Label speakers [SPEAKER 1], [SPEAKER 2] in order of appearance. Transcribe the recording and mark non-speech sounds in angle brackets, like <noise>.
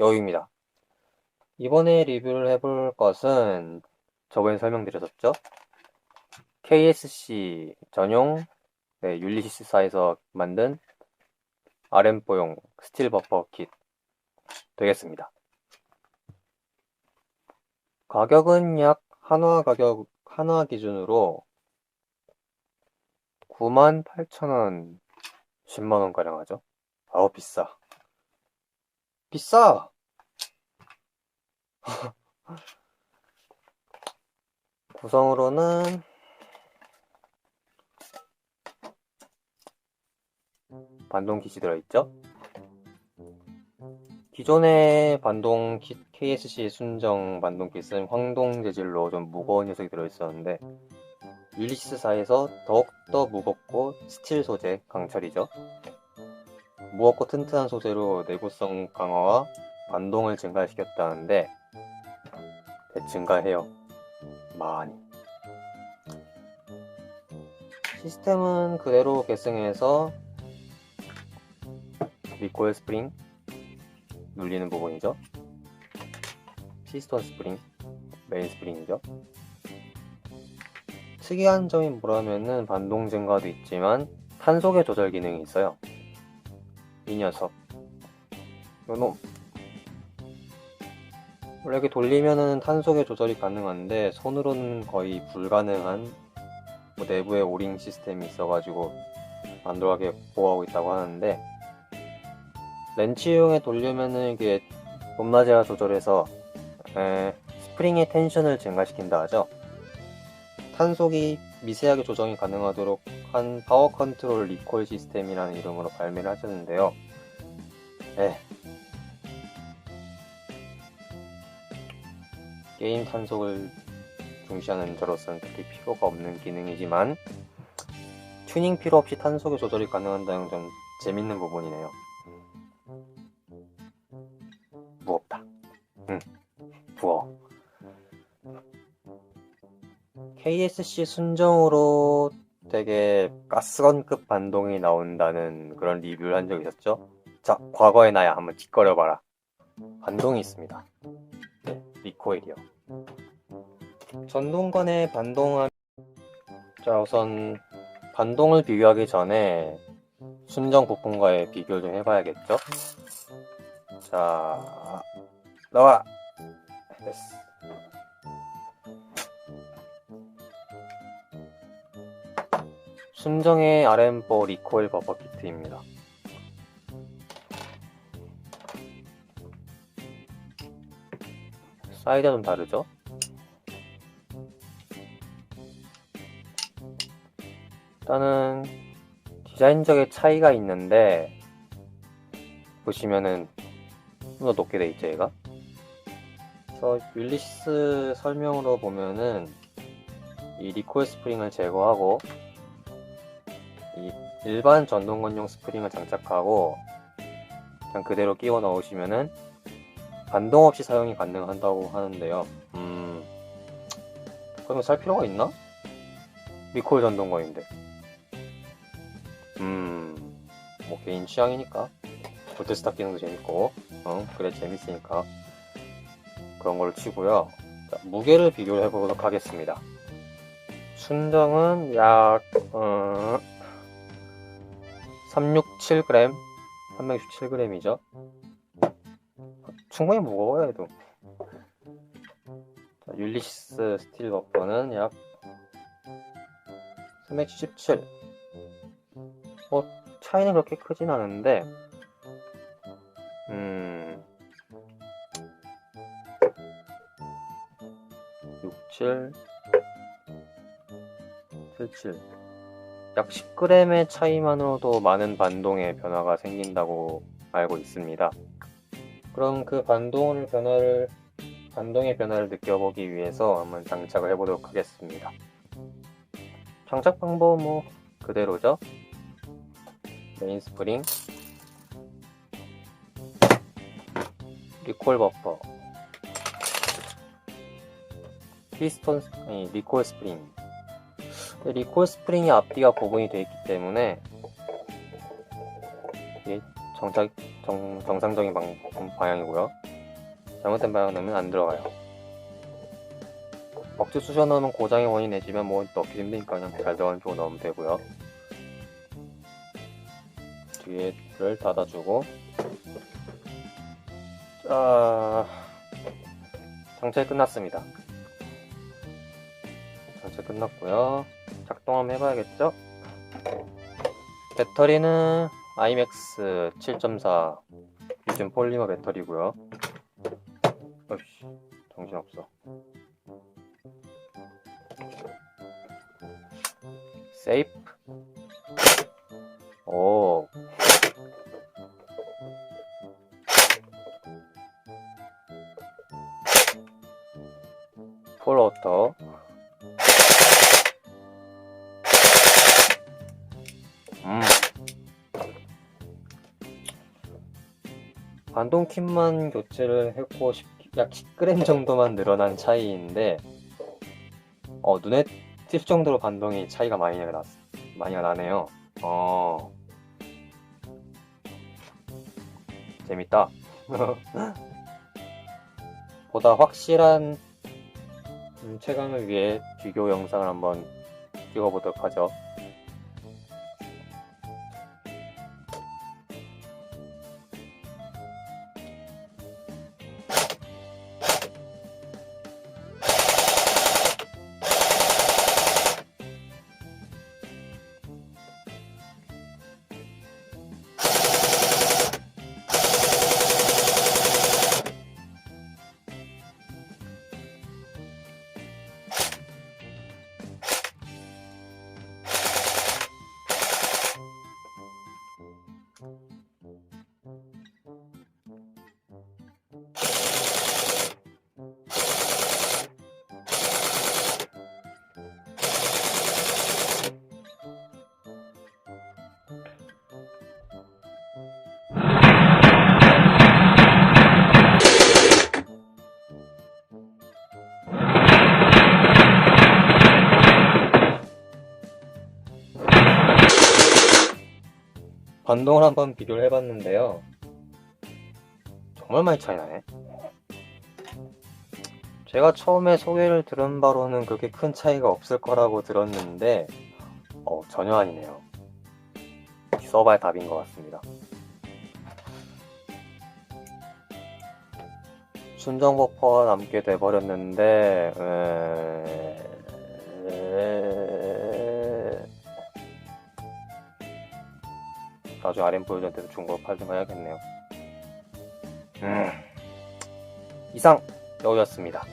[SPEAKER 1] 여우입니다. 이번에 리뷰를 해볼 것은 저번에 설명드렸었죠? KSC 전용 네, 율리시스사에서 만든 RM4용 스틸 버퍼 킷 되겠습니다. 가격은 약 한화 가격, 한화 기준으로 98,000원, 10만원 가량 하죠. 아우, 비싸. 비싸! <laughs> 구성으로는 반동 킷이 들어있죠. 기존의 반동 킷 KSC 순정 반동 킷은 황동 재질로 좀 무거운 녀석이 들어있었는데 율리시스사에서 더욱더 무겁고 스틸 소재 강철이죠. 무겁고 튼튼한 소재로 내구성 강화와 반동을 증가시켰다는데 네, 증가해요. 많이. 시스템은 그대로 계승해서 리콜 스프링 눌리는 부분이죠. 피스톤 스프링, 메인 스프링이죠. 특이한 점이 뭐라면은 반동 증가도 있지만 탄속의 조절 기능이 있어요. 이 녀석. 요놈. 원래 이렇게 돌리면은 탄속의 조절이 가능한데 손으로는 거의 불가능한 뭐 내부에 오링 시스템이 있어가지고 안 들어가게 보호하고 있다고 하는데 렌치용에 돌리면은 이게 높낮이와 조절해서 에, 스프링의 텐션을 증가시킨다 하죠. 탄속이 미세하게 조정이 가능하도록 한 파워 컨트롤 리콜 시스템이라는 이름으로 발매를 하셨는데요. 네. 게임 탄속을 중시하는 저로서는 특히 필요가 없는 기능이지만 튜닝 필요 없이 탄속의 조절이 가능한다는 좀 재밌는 부분이네요. 무겁다. 응, 부어. KSC 순정으로 되게 가스건급 반동이 나온다는 그런 리뷰를 한 적 있었죠? 자, 과거의 나야 한번 뒷거려봐라. 반동이 있습니다. 네, 리코일이요. 전동건의 반동함. 자, 우선 반동을 비교하기 전에 순정 부품과의 비교를 좀 해봐야겠죠? 자, 나와! 됐어. 순정의 RM4 리코일 버퍼 키트입니다. 사이즈가 좀 다르죠? 일단은 디자인적인 차이가 있는데 보시면은 좀 더 높게 돼 있죠 얘가 그래서 율리시스 설명으로 보면은 이 리콜 스프링을 제거하고 이 일반 전동건용 스프링을 장착하고 그냥 그대로 끼워 넣으시면은 반동 없이 사용이 가능하다고 하는데요. 음, 그러면 살 필요가 있나? 리콜 전동건인데. 음, 뭐 개인 취향이니까. 볼트스타 기능도 재밌고, 어, 그래 재밌으니까 그런 걸로 치고요. 자, 무게를 비교를 해보도록 하겠습니다. 순정은 약 어, 367g, 367g이죠. 충분히 무거워요, 얘도. 자, 율리시스 스틸 버퍼는 약 377. 뭐, 차이는 그렇게 크진 않은데, 음, 67, 77. 약 10g의 차이만으로도 많은 반동의 변화가 생긴다고 알고 있습니다. 그럼 그 반동을 변화를 반동의 변화를 느껴보기 위해서 한번 장착을 해보도록 하겠습니다. 장착 방법은 뭐 그대로죠. 메인 스프링, 리콜 버퍼, 피스톤 아니 리콜 스프링. 리콜 스프링이 앞뒤가 구분이 되어 있기 때문에 정착, 정, 정상적인 방, 방향이고요. 잘못된 방향 넣으면 안 들어가요. 억지 쑤셔 넣으면 고장의 원인 내지면 뭐 넣기 힘드니까 그냥 잘 들어가는 쪽으로 넣으면 되고요. 뒤에를 닫아주고 자 장착 끝났습니다. 장착 끝났고요. 작동 한번 해봐야겠죠? 배터리는 IMAX 7.4 리튬 폴리머 배터리고요. 어이씨, 정신없어. 세이프. 음. 반동 킴만 교체를 했고 10, 약 10g 정도만 늘어난 차이인데 어, 눈에 띌 정도로 반동이 차이가 많이 났, 많이 나네요. 어. 재밌다. <laughs> 보다 확실한 음, 체감을 위해 비교 영상을 한번 찍어보도록 하죠. 반동을 한번 비교를 해봤는데요. 정말 많이 차이 나네. 제가 처음에 소개를 들은 바로는 그렇게 큰 차이가 없을 거라고 들었는데, 어, 전혀 아니네요. 써봐야 답인 것 같습니다. 순정 버퍼가 남게 돼버렸는데, 에... 에... 나중에 RM 보여줬는데도 중고로 팔든가 해야겠네요. 음. 이상 여우였습니다.